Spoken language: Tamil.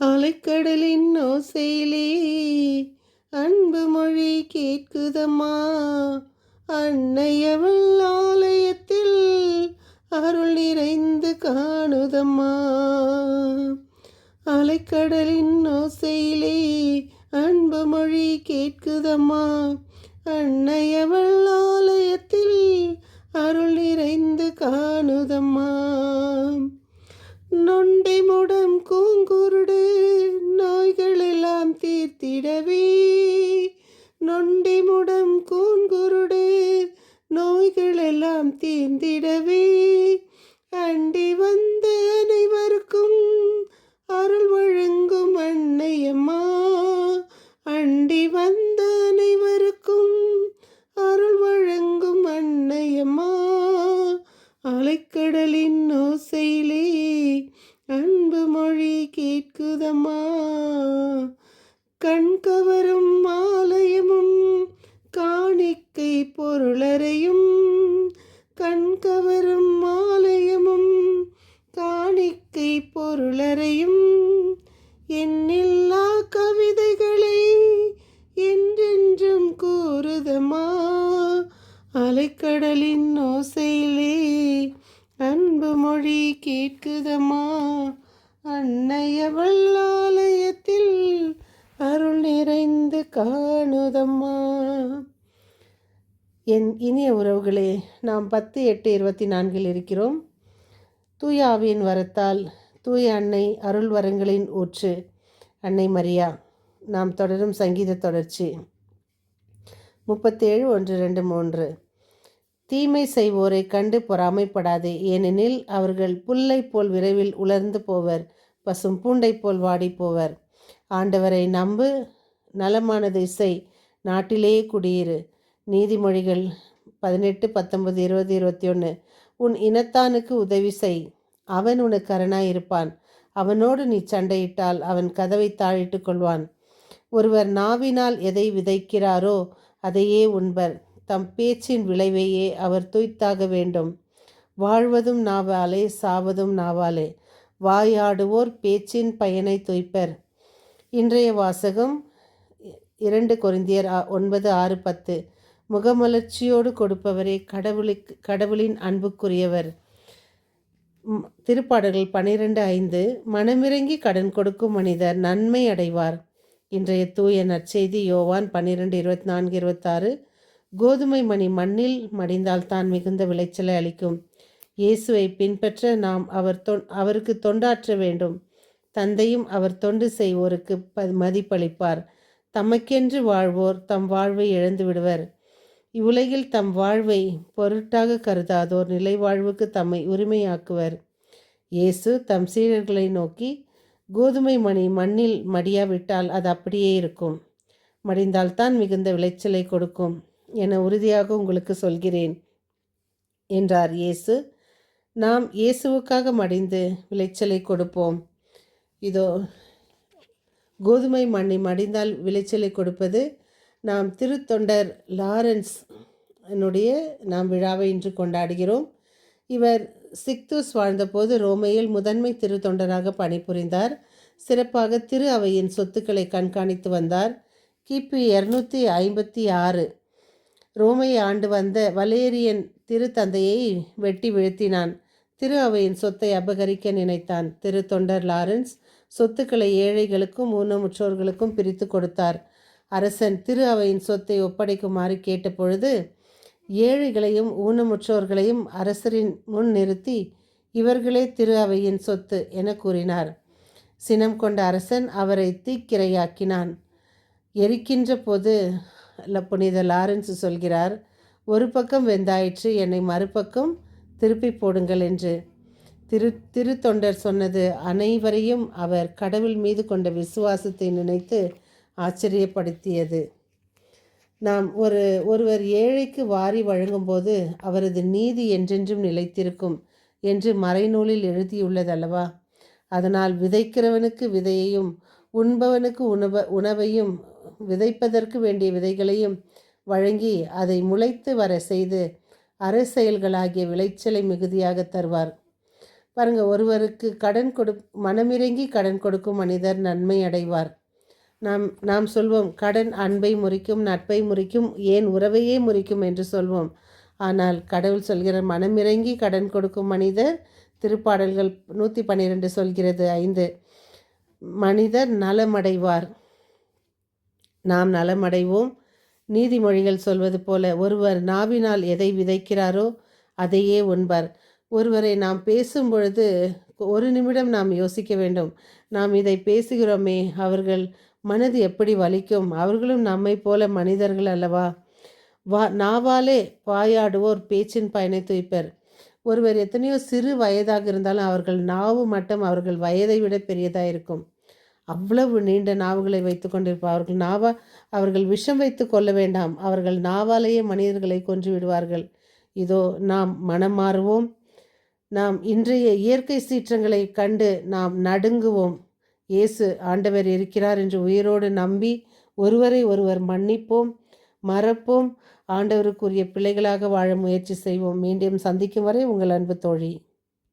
அலைக்கடலின் ஓசையிலே அன்பு மொழி கேட்குதம்மா. அன்னையவள் ஆலயத்தில் அருள் நிறைந்து காணுதம்மா. அலைக்கடலின் ஓசையிலே அன்பு மொழி கேட்குதம்மா. அன்னையவள் ஆலயத்தில் 弟弟 கண் கவரும் ஆலயமும் காணிக்கை பொருளறையும். எண்ணில்லா கவிதைகளை என்றென்றும் கூறுதமா? அலைக்கடலின் ஓசையிலே அன்பு மொழி கேட்குதமா? அன்னையவள் ஆலயத்தில் அருள் நிறைந்து காணுதம்மா? என் இனிய உறவுகளே நாம் பத்து எட்டு இருபத்தி நான்கில் இருக்கிறோம். தூய ஆவியின் வரத்தால் தூய அன்னை அருள் வரங்களின் ஊற்று அன்னை மரியா நாம் தொடரும் சங்கீத தொடர்ச்சி. முப்பத்தேழு ஒன்று ரெண்டு மூன்று. தீமை செய்வோரை கண்டு பொறாமைப்படாதே ஏனெனில் அவர்கள் புல்லை போல் விரைவில் உலர்ந்து போவர் பசும் பூண்டை போல் வாடி போவர். ஆண்டவரை நம்பு நலமானதை செய் நாட்டிலேயே குடியிரு. நீதிமொழிகள் பதினெட்டு பத்தொன்பது இருபது இருபத்தி ஒன்று உன் இனத்தானுக்கு உதவி செய். அவன் உனக்கு அரணாயிருப்பான். அவனோடு நீ சண்டையிட்டால் அவன் கதவை தாழிட்டு கொள்வான். ஒருவர் நாவினால் எதை விதைக்கிறாரோ அதையே உண்பர். தம் பேச்சின் விளைவையே அவர் துய்த்தாக வேண்டும். வாழ்வதும் நாவாலே சாவதும் நாவாலே. வாயாடுவோர் பேச்சின் பயனை துய்ப்பர். இன்றைய வாசகம் இரண்டு கொரிந்தியர் ஒன்பது ஆறு பத்து. முகமலர்ச்சியோடு கொடுப்பவரே கடவுளுக்கு கடவுளின் அன்புக்குரியவர். திருப்பாடல்கள் பனிரெண்டு ஐந்து மனமிறங்கி கடன் கொடுக்கும் மனிதர் நன்மை அடைவார். இன்றைய தூய நற்செய்தி யோவான் பன்னிரெண்டு இருபத்தி நான்கு இருபத்தாறு. கோதுமை மணி மண்ணில் மடிந்தால் தான் மிகுந்த விளைச்சலை அளிக்கும். இயேசுவை பின்பற்ற நாம் அவர் தொ அவருக்கு தொண்டாற்ற வேண்டும். தந்தையும் அவர் தொண்டு செய்வோருக்கு ப மதிப்பளிப்பார். தமக்கென்று வாழ்வோர் தம் வாழ்வை இழந்து விடுவர் இவ்வுலகில் தம் வாழ்வை பொருட்டாக கருதாதோர் நிலை வாழ்வுக்கு தம்மை உரிமையாக்குவர். இயேசு தம் சீடர்களை நோக்கி கோதுமை மணி மண்ணில் மடியாவிட்டால் அது அப்படியே இருக்கும். மடிந்தால்தான் மிகுந்த விளைச்சலை கொடுக்கும் என உறுதியாக உங்களுக்கு சொல்கிறேன் என்றார் இயேசு. நாம் இயேசுவுக்காக மடிந்து விளைச்சலை கொடுப்போம். இதோ கோதுமை மண்ணை மடிந்தால் விளைச்சலை கொடுப்பது நாம் திருத்தொண்டர் லாரன்ஸ் என்னுடைய நாம் விழாவை இன்று கொண்டாடுகிறோம். இவர் சிக்தூஸ் வாழ்ந்தபோது ரோமையில் முதன்மை திருத்தொண்டராக பணிபுரிந்தார். சிறப்பாக திரு அவையின் சொத்துக்களை கண்காணித்து வந்தார். கிபி இரநூத்தி ஐம்பத்தி ஆறு ரோமையை ஆண்டு வந்த வலேரியன் திருத்தந்தையை வெட்டி வீழ்த்தினான். திரு அவையின் சொத்தை அபகரிக்க நினைத்தான். திரு தொண்டர் லாரன்ஸ் சொத்துக்களை ஏழைகளுக்கும் ஊனமுற்றோர்களுக்கும் பிரித்து கொடுத்தார். அரசன் திரு அவையின் சொத்தை ஒப்படைக்குமாறு கேட்டபொழுது ஏழைகளையும் ஊனமுற்றோர்களையும் அரசரின் முன் நிறுத்தி இவர்களே திரு அவையின் சொத்து என கூறினார். சினம் கொண்ட அரசன் அவரை தீக்கிரையாக்கினான். எரிக்கின்ற போது ல- புனித லாரன்ஸ் சொல்கிறார் ஒரு பக்கம் வெந்தாயிற்று என்னை மறுபக்கம் திருப்பி போடுங்கள் என்று. திரு திருத்தொண்டர் சொன்னது அனைவரையும் அவர் கடவுள் மீது கொண்ட விசுவாசத்தை நினைத்து ஆச்சரியப்படுத்தியது. நாம் ஒரு ஒருவர் ஏழைக்கு வாரி வழங்கும்போது அவரது நீதி என்றென்றும் நிலைத்திருக்கும் என்று மறைநூலில் எழுதியுள்ளதல்லவா? அதனால் விதைக்கிறவனுக்கு விதையையும் உண்பவனுக்கு உணவ உணவையும் விதைப்பதற்கு வேண்டிய விதைகளையும் வழங்கி அதை முளைத்து வர செய்து அரசெயல்களாகிய விளைச்சலை மிகுதியாக தருவார். பாருங்க ஒருவருக்கு கடன் கொடு மனமிறங்கி கடன் கொடுக்கும் மனிதர் நன்மை அடைவார். நாம் நாம் சொல்வோம் கடன் அன்பை முறிக்கும் நட்பை முறிக்கும் ஏன் உறவையே முறிக்கும்? என்று சொல்வோம். ஆனால் கடவுள் சொல்கிற மனமிறங்கி கடன் கொடுக்கும் மனிதர் திருப்பாடல்கள் நூற்றி பன்னிரெண்டு சொல்கிறது ஐந்து மனிதர் நலமடைவார். நாம் நலமடைவோம். நீதிமொழிகள் சொல்வது போல ஒருவர் நாவினால் எதை விதைக்கிறாரோ அதையே உண்பார். ஒருவரை நாம் பேசும் பொழுது ஒரு நிமிடம் நாம் யோசிக்க வேண்டும். நாம் இதை பேசுகிறோமே அவர்கள் மனது எப்படி வலிக்கும்? அவர்களும் நம்மை போல மனிதர்கள் அல்லவா? வா நாவாலே வாயாடுவோர் பேச்சின் பயனை துய்ப்பர். ஒருவர் எத்தனையோ சிறு வயதாக இருந்தாலும் அவர்கள் நாவு மட்டும் அவர்கள் வயதை விட பெரியதாக இருக்கும் அவ்வளவு நீண்ட நாவுகளை வைத்து கொண்டிருப்பார் அவர்கள் நாவா அவர்கள் விஷம் வைத்து கொள்ள வேண்டாம். அவர்கள் நாவாலேயே மனிதர்களை கொன்று விடுவார்கள். இதோ நாம் மனம் மாறுவோம். நாம் இன்றைய இயற்கை சீற்றங்களை கண்டு நாம் நடுங்குவோம். இயேசு ஆண்டவர் இருக்கிறார் என்று உயிரோடு நம்பி ஒருவரை ஒருவர் மன்னிப்போம் மறப்போம். ஆண்டவருக்குரிய பிள்ளைகளாக வாழ முயற்சி செய்வோம். மீண்டும் சந்திக்கும் வரை உங்கள் அன்பு தோழி.